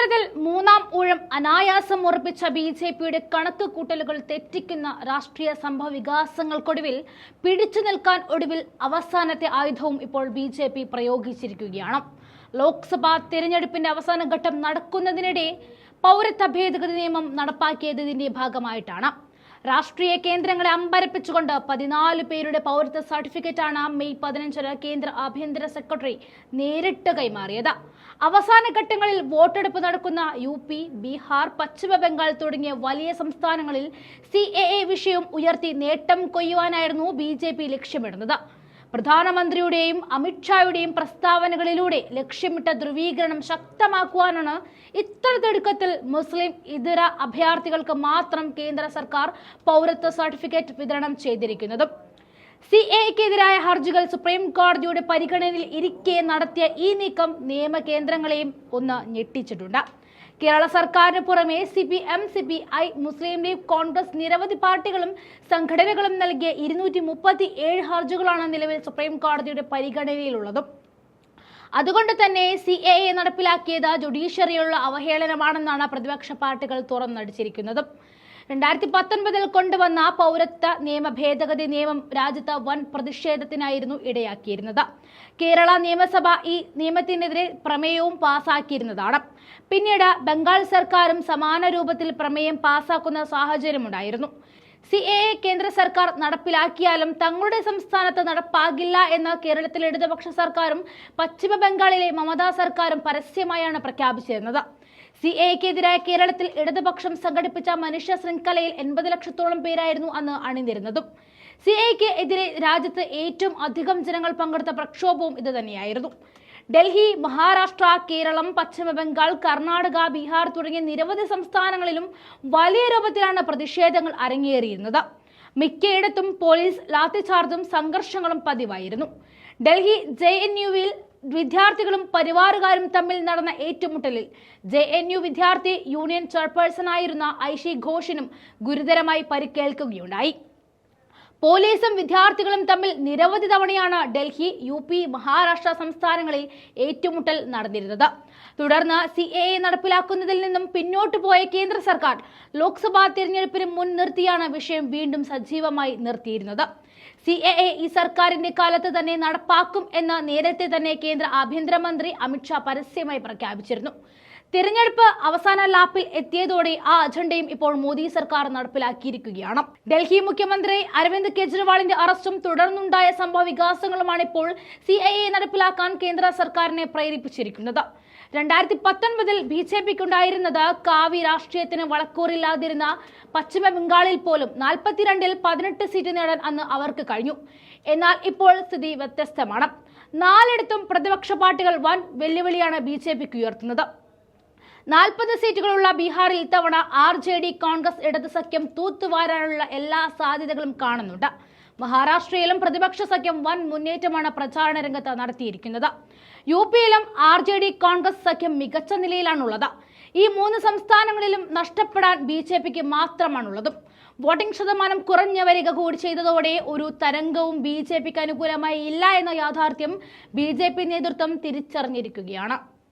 ഇത്തരത്തിൽ മൂന്നാം ഊഴം അനായാസം ഉറപ്പിച്ച ബി ജെ പിയുടെ കണക്ക് കൂട്ടലുകൾ തെറ്റിക്കുന്ന രാഷ്ട്രീയ സംഭവ വികാസങ്ങൾക്കൊടുവിൽ പിടിച്ചു നിൽക്കാൻ ഒടുവിൽ അവസാനത്തെ ആയുധവും ഇപ്പോൾ ബി ജെ പി പ്രയോഗിച്ചിരിക്കുകയാണ്. ലോക്സഭാ തിരഞ്ഞെടുപ്പിന്റെ അവസാന ഘട്ടം നടക്കുന്നതിനിടെ പൗരത്വ ഭേദഗതി നിയമം നടപ്പാക്കിയതിന്റെ ഭാഗമായിട്ടാണ്. രാഷ്ട്രീയ കേന്ദ്രങ്ങളെ അമ്പരപ്പിച്ചുകൊണ്ട് പതിനാല് പേരുടെ പൗരത്വ സർട്ടിഫിക്കറ്റാണ് മെയ് പതിനഞ്ചിന് കേന്ദ്ര ആഭ്യന്തര സെക്രട്ടറി നേരിട്ട് കൈമാറിയത്. അവസാന ഘട്ടങ്ങളിൽ വോട്ടെടുപ്പ് നടക്കുന്ന യു പി ബീഹാർ പശ്ചിമ ബംഗാൾ തുടങ്ങിയ വലിയ സംസ്ഥാനങ്ങളിൽ സി എ എ വിഷയം ഉയർത്തി നേട്ടം കൊയ്യുവാനായിരുന്നു ബി ജെ പി ലക്ഷ്യമിടുന്നത്. പ്രധാനമന്ത്രിയുടെയും അമിത്ഷായുടെയും പ്രസ്താവനകളിലൂടെ ലക്ഷ്യമിട്ട ധ്രുവീകരണം ശക്തമാക്കുവാനാണ് ഇത്തരത്തിടുക്കത്തിൽ മുസ്ലിം ഇതര അഭയാർത്ഥികൾക്ക് മാത്രം കേന്ദ്ര സർക്കാർ പൗരത്വ സർട്ടിഫിക്കറ്റ് വിതരണം ചെയ്തിരിക്കുന്നത്. സി എക്കെതിരായ ഹർജികൾ സുപ്രീം കോടതിയുടെ പരിഗണനയിൽ ഇരിക്കെ നടത്തിയ ഈ നീക്കം നിയമകേന്ദ്രങ്ങളെയും ഒന്ന് ഞെട്ടിച്ചിട്ടുണ്ട്. കേരള സർക്കാരിന് പുറമെ C P M C P I Muslim League Congress നിരവധി പാർട്ടികളും സംഘടനകളും നൽകിയ ഇരുന്നൂറ്റി മുപ്പത്തി ഏഴ് ഹർജികളാണ് നിലവിൽ സുപ്രീം കോടതിയുടെ പരിഗണനയിലുള്ളതും. അതുകൊണ്ട് തന്നെ സി എ എ നടപ്പിലാക്കിയത് ജുഡീഷ്യറിയുള്ള അവഹേളനമാണെന്നാണ് പ്രതിപക്ഷ പാർട്ടികൾ തുറന്നടിച്ചിരിക്കുന്നത്. രണ്ടായിരത്തി പത്തൊൻപതിൽ കൊണ്ടുവന്ന പൗരത്വ നിയമ ഭേദഗതി നിയമം രാജ്യത്ത് വൻ പ്രതിഷേധത്തിനായിരുന്നു ഇടയാക്കിയിരുന്നത്. കേരള നിയമസഭ ഈ നിയമത്തിനെതിരെ പ്രമേയവും പാസാക്കിയിരുന്നതാണ്. പിന്നീട് ബംഗാൾ സർക്കാരും സമാന രൂപത്തിൽ പ്രമേയം പാസാക്കുന്ന സാഹചര്യമുണ്ടായിരുന്നു. സി എ എ കേന്ദ്ര സർക്കാർ നടപ്പിലാക്കിയാലും തങ്ങളുടെ സംസ്ഥാനത്ത് നടപ്പാകില്ല എന്ന് കേരളത്തിലെ ഇടതുപക്ഷ സർക്കാരും പശ്ചിമ ബംഗാളിലെ മമതാ സർക്കാരും പരസ്യമായാണ് പ്രഖ്യാപിച്ചിരുന്നത്. സി എക്കെതിരായ കേരളത്തിൽ ഇടതുപക്ഷം സംഘടിപ്പിച്ച മനുഷ്യ ശൃംഖലയിൽ എൺപത് ലക്ഷത്തോളം പേരായിരുന്നു അന്ന് അണിനിരുന്നതും. സി എക്ക് എതിരെ രാജ്യത്ത് ഏറ്റവും അധികം ജനങ്ങൾ പങ്കെടുത്ത പ്രക്ഷോഭവും ഇത് തന്നെയായിരുന്നു ഡൽഹി മഹാരാഷ്ട്ര കേരളം പശ്ചിമബംഗാൾ കർണാടക ബീഹാർ തുടങ്ങിയ നിരവധി സംസ്ഥാനങ്ങളിലും വലിയ രൂപത്തിലാണ് പ്രതിഷേധങ്ങൾ അരങ്ങേറിയിരുന്നത്. മിക്കയിടത്തും പോലീസ് ലാത്തിചാർജും സംഘർഷങ്ങളും പതിവായിരുന്നു. ഡൽഹി ജെ എൻ യുവിൽ വിദ്യാർത്ഥികളും പരിവാറുകാരും തമ്മിൽ നടന്ന ഏറ്റുമുട്ടലിൽ ജെ എൻ യു വിദ്യാർത്ഥി യൂണിയൻ ചെയർപേഴ്സണായിരുന്ന ഐഷി ഘോഷിനും ഗുരുതരമായി പരിക്കേൽക്കുകയുണ്ടായി. പോലീസും വിദ്യാർത്ഥികളും തമ്മിൽ നിരവധി തവണയാണ് ഡൽഹി യു പി മഹാരാഷ്ട്ര സംസ്ഥാനങ്ങളിൽ ഏറ്റുമുട്ടൽ നടന്നിരുന്നത്. തുടർന്ന് സി എ എ നടപ്പിലാക്കുന്നതിൽ നിന്നും പിന്നോട്ട് പോയ കേന്ദ്ര സർക്കാർ ലോക്സഭാ തിരഞ്ഞെടുപ്പിന് മുൻനിർത്തിയാണ് വിഷയം വീണ്ടും സജീവമായി നിർത്തിയിരുന്നത്. സി എ എ ഈ സർക്കാരിന്റെ കാലത്ത് തന്നെ നടപ്പാക്കും എന്ന് നേരത്തെ തന്നെ കേന്ദ്ര ആഭ്യന്തരമന്ത്രി അമിത്ഷാ പരസ്യമായി പ്രഖ്യാപിച്ചിരുന്നു. തിരഞ്ഞെടുപ്പ് അവസാന ലാപ്പിൽ എത്തിയതോടെ ആ അജണ്ടയും ഇപ്പോൾ മോദി സർക്കാർ നടപ്പിലാക്കിയിരിക്കുകയാണ്. ഡൽഹി മുഖ്യമന്ത്രി അരവിന്ദ് കെജ്രിവാളിന്റെ അറസ്റ്റും തുടർന്നുണ്ടായ സംഭവ വികാസങ്ങളുമാണ് ഇപ്പോൾ സി ഐ എ നടപ്പിലാക്കാൻ കേന്ദ്ര സർക്കാരിനെ പ്രേരിപ്പിച്ചിരിക്കുന്നത്. രണ്ടായിരത്തി പത്തൊൻപതിൽ ബി ജെ പിക്ക് ഉണ്ടായിരുന്നത് കാവി രാഷ്ട്രീയത്തിന് വളക്കൂറില്ലാതിരുന്ന പശ്ചിമ ബംഗാളിൽ പോലും നാൽപ്പത്തിരണ്ടിൽ പതിനെട്ട് സീറ്റ് നേടാൻ അന്ന് അവർക്ക് കഴിഞ്ഞു. എന്നാൽ ഇപ്പോൾ സ്ഥിതി വ്യത്യസ്തമാണ്. നാലിടത്തും പ്രതിപക്ഷ പാർട്ടികൾ വൻ വെല്ലുവിളിയാണ് ബി ജെ പിക്ക് ഉയർത്തുന്നത്. നാൽപ്പത് സീറ്റുകളുള്ള ബീഹാറിൽ ഇത്തവണ ആർ ജെ ഡി കോൺഗ്രസ് ഇടത് സഖ്യം തൂത്തുവാരാനുള്ള എല്ലാ സാധ്യതകളും കാണുന്നുണ്ട്. മഹാരാഷ്ട്രയിലും പ്രതിപക്ഷ സഖ്യം വൻ മുന്നേറ്റമാണ് പ്രചാരണ രംഗത്ത് നടത്തിയിരിക്കുന്നത്. യു പിയിലും ആർ ജെ ഡി കോൺഗ്രസ് സഖ്യം മികച്ച നിലയിലാണുള്ളത്. ഈ മൂന്ന് സംസ്ഥാനങ്ങളിലും നഷ്ടപ്പെടാൻ ബി ജെ പിക്ക് മാത്രമാണുള്ളതും. വോട്ടിംഗ് ശതമാനം കുറഞ്ഞ വരിക കൂടി ചെയ്തതോടെ ഒരു തരംഗവും ബി ജെ പിക്ക് അനുകൂലമായി ഇല്ല എന്ന യാഥാർത്ഥ്യം ബി ജെ പി നേതൃത്വം തിരിച്ചറിഞ്ഞിരിക്കുകയാണ്.